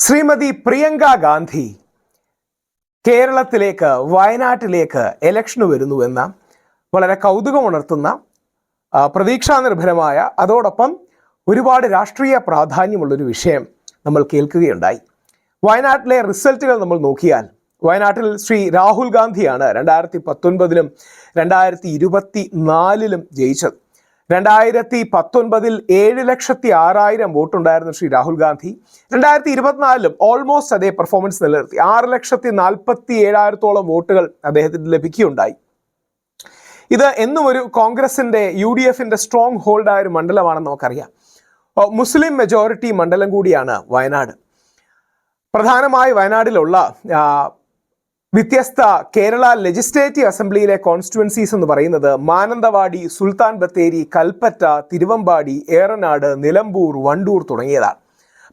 ശ്രീമതി പ്രിയങ്ക ഗാന്ധി കേരളത്തിലേക്ക് വയനാട്ടിലേക്ക് ഇലക്ഷന് വരുന്നുവെന്ന വളരെ കൗതുകമുണർത്തുന്ന പ്രതീക്ഷാനിർഭരമായ അതോടൊപ്പം ഒരുപാട് രാഷ്ട്രീയ പ്രാധാന്യമുള്ളൊരു വിഷയം നമ്മൾ കേൾക്കുകയുണ്ടായി. വയനാട്ടിലെ റിസൾട്ടുകൾ നമ്മൾ നോക്കിയാൽ വയനാട്ടിൽ ശ്രീ രാഹുൽ ഗാന്ധിയാണ് രണ്ടായിരത്തി പത്തൊൻപതിലും രണ്ടായിരത്തി ഇരുപത്തി നാലിലും ജയിച്ചത്. രണ്ടായിരത്തി പത്തൊൻപതിൽ ഏഴ് ലക്ഷത്തി ആറായിരം വോട്ടുണ്ടായിരുന്ന ശ്രീ രാഹുൽ ഗാന്ധി. രണ്ടായിരത്തി ഇരുപത്തിനാലിലും ഓൾമോസ്റ്റ് അതേ പെർഫോമൻസ് നിലനിർത്തി. ആറ് ലക്ഷത്തി നാൽപ്പത്തി ഏഴായിരത്തോളം വോട്ടുകൾ അദ്ദേഹത്തിന് ലഭിക്കുകയുണ്ടായി. ഇത് എന്നും ഒരു കോൺഗ്രസിന്റെ യു ഡി എഫിന്റെ സ്ട്രോങ് ഹോൾഡ് ആയ ഒരു മണ്ഡലമാണെന്ന് നമുക്കറിയാം. മുസ്ലിം മെജോറിറ്റി മണ്ഡലം കൂടിയാണ് വയനാട്. പ്രധാനമായി വയനാട്ടിലുള്ള ആ, വ്യത്യസ്ത കേരള ലെജിസ്ലേറ്റീവ് അസംബ്ലിയിലെ കോൺസ്റ്റിറ്റുവൻസീസ് എന്ന് പറയുന്നത് മാനന്തവാടി സുൽത്താൻ ബത്തേരി കൽപ്പറ്റ തിരുവമ്പാടി ഏറനാട് നിലമ്പൂർ വണ്ടൂർ തുടങ്ങിയതാണ്.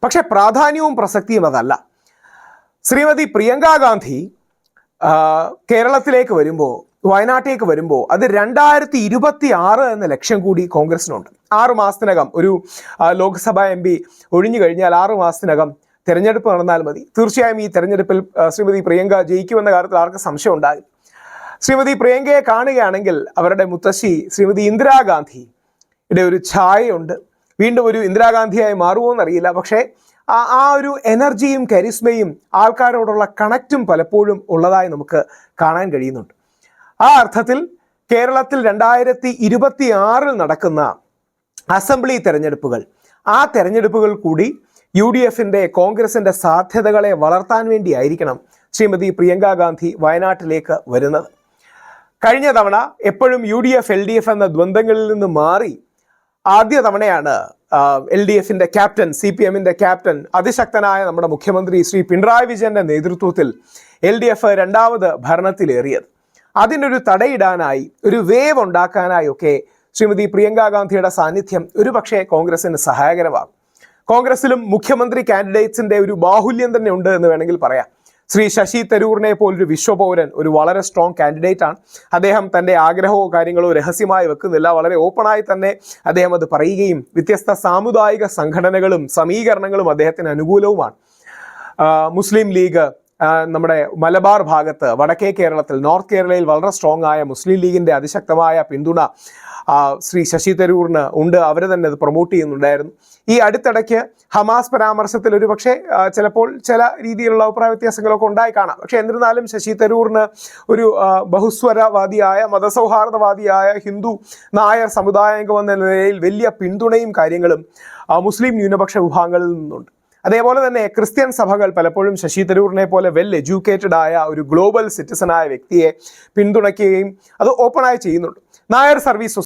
പക്ഷെ പ്രാധാന്യവും പ്രസക്തിയും അതല്ല. ശ്രീമതി പ്രിയങ്ക ഗാന്ധി കേരളത്തിലേക്ക് വരുമ്പോൾ വയനാട്ടിലേക്ക് വരുമ്പോൾ അത് രണ്ടായിരത്തി ഇരുപത്തി ആറ് എന്ന ലക്ഷ്യം കൂടി കോൺഗ്രസിനുണ്ട് ആറ് മാസത്തിനകം ഒരു ലോക്സഭാ എം പി ഒഴിഞ്ഞു കഴിഞ്ഞാൽ ആറ് മാസത്തിനകം തെരഞ്ഞെടുപ്പ് നടന്നാൽ മതി. തീർച്ചയായും ഈ തെരഞ്ഞെടുപ്പിൽ ശ്രീമതി പ്രിയങ്ക ജയിക്കുമെന്ന കാര്യത്തിൽ ആർക്കും സംശയം ഉണ്ടാകില്ല. ശ്രീമതി പ്രിയങ്കയെ കാണുകയാണെങ്കിൽ അവരുടെ മുത്തശ്ശി ശ്രീമതി ഇന്ദിരാഗാന്ധിയുടെ ഒരു ഛായയുണ്ട്. വീണ്ടും ഒരു ഇന്ദിരാഗാന്ധിയായി മാറുമോ എന്നറിയില്ല. പക്ഷേ ആ ആ ഒരു എനർജിയും കരിസ്മയും ആൾക്കാരോടുള്ള കണക്റ്റും പലപ്പോഴും ഉള്ളതായി നമുക്ക് കാണാൻ കഴിയുന്നുണ്ട്. ആ അർത്ഥത്തിൽ കേരളത്തിൽ രണ്ടായിരത്തി ഇരുപത്തി ആറിൽ നടക്കുന്ന അസംബ്ലി തെരഞ്ഞെടുപ്പുകൾ ആ തെരഞ്ഞെടുപ്പുകൾ കൂടി യു ഡി എഫിന്റെ കോൺഗ്രസിന്റെ സാധ്യതകളെ വളർത്താൻ വേണ്ടിയായിരിക്കണം ശ്രീമതി പ്രിയങ്ക ഗാന്ധി വയനാട്ടിലേക്ക് വരുന്നത്. കഴിഞ്ഞ തവണ എപ്പോഴും U D F L D F എന്ന ദ്വന്ദ്ങ്ങളിൽ നിന്ന് മാറി ആദ്യ തവണയാണ് എൽ ഡി എഫിന്റെ ക്യാപ്റ്റൻ സി പി എമ്മിന്റെ ക്യാപ്റ്റൻ അതിശക്തനായ നമ്മുടെ മുഖ്യമന്ത്രി ശ്രീ പിണറായി വിജയന്റെ നേതൃത്വത്തിൽ എൽ ഡി എഫ് രണ്ടാമത് ഭരണത്തിലേറിയത്. അതിനൊരു തടയിടാനായി ഒരു വേവ് ഉണ്ടാക്കാനായി ഒക്കെ ശ്രീമതി പ്രിയങ്ക ഗാന്ധിയുടെ സാന്നിധ്യം ഒരുപക്ഷെ കോൺഗ്രസിന് സഹായകരമാകും. കോൺഗ്രസിലും മുഖ്യമന്ത്രി കാൻഡിഡേറ്റ്സിന്റെ ഒരു ബാഹുല്യം തന്നെ ഉണ്ട് എന്ന് വേണമെങ്കിൽ പറയാം. ശ്രീ ശശി തരൂറിനെ പോലൊരു വിശ്വപൗരൻ ഒരു വളരെ സ്ട്രോങ് കാൻഡിഡേറ്റ് ആണ്. അദ്ദേഹം തന്റെ ആഗ്രഹമോ കാര്യങ്ങളോ രഹസ്യമായി വെക്കുന്നില്ല. വളരെ ഓപ്പണായി തന്നെ അദ്ദേഹം അത് പറയുകയും വ്യത്യസ്ത സാമുദായിക സംഘടനകളും സമീകരണങ്ങളും അദ്ദേഹത്തിന് അനുകൂലവുമാണ്. മുസ്ലിം ലീഗ് നമ്മുടെ മലബാർ ഭാഗത്ത് വടക്കേ കേരളത്തിൽ നോർത്ത് കേരളയിൽ വളരെ സ്ട്രോങ് ആയ മുസ്ലിം ലീഗിന്റെ അതിശക്തമായ പിന്തുണ ശ്രീ ശശി തരൂറിന് ഉണ്ട്. അവർ തന്നെ അത് പ്രൊമോട്ട് ചെയ്യുന്നുണ്ടായിരുന്നു. ഈ അടുത്തിടയ്ക്ക് ഹമാസ് പരാമർശത്തിൽ ഒരു പക്ഷേ ചിലപ്പോൾ ചില രീതിയിലുള്ള അഭിപ്രായ വ്യത്യാസങ്ങളൊക്കെ ഉണ്ടായി കാണാം. പക്ഷേ എന്നിരുന്നാലും ശശി തരൂറിന് ഒരു ബഹുസ്വരവാദിയായ മതസൗഹാർദ്ദവാദിയായ ഹിന്ദു നായർ സമുദായാംഗം എന്ന നിലയിൽ വലിയ പിന്തുണയും കാര്യങ്ങളും മുസ്ലിം ന്യൂനപക്ഷ വിഭാഗങ്ങളിൽ നിന്നുണ്ട്. അതേപോലെ തന്നെ ക്രിസ്ത്യൻ സഭകൾ പലപ്പോഴും ശശി തരൂറിനെ പോലെ വെൽ എഡ്യൂക്കേറ്റഡ് ആയ ഒരു ഗ്ലോബൽ സിറ്റിസണായ വ്യക്തിയെ പിന്തുണയ്ക്കുകയും അത് ഓപ്പണായി ചെയ്യുന്നുണ്ട്. നായർ സർവീസ്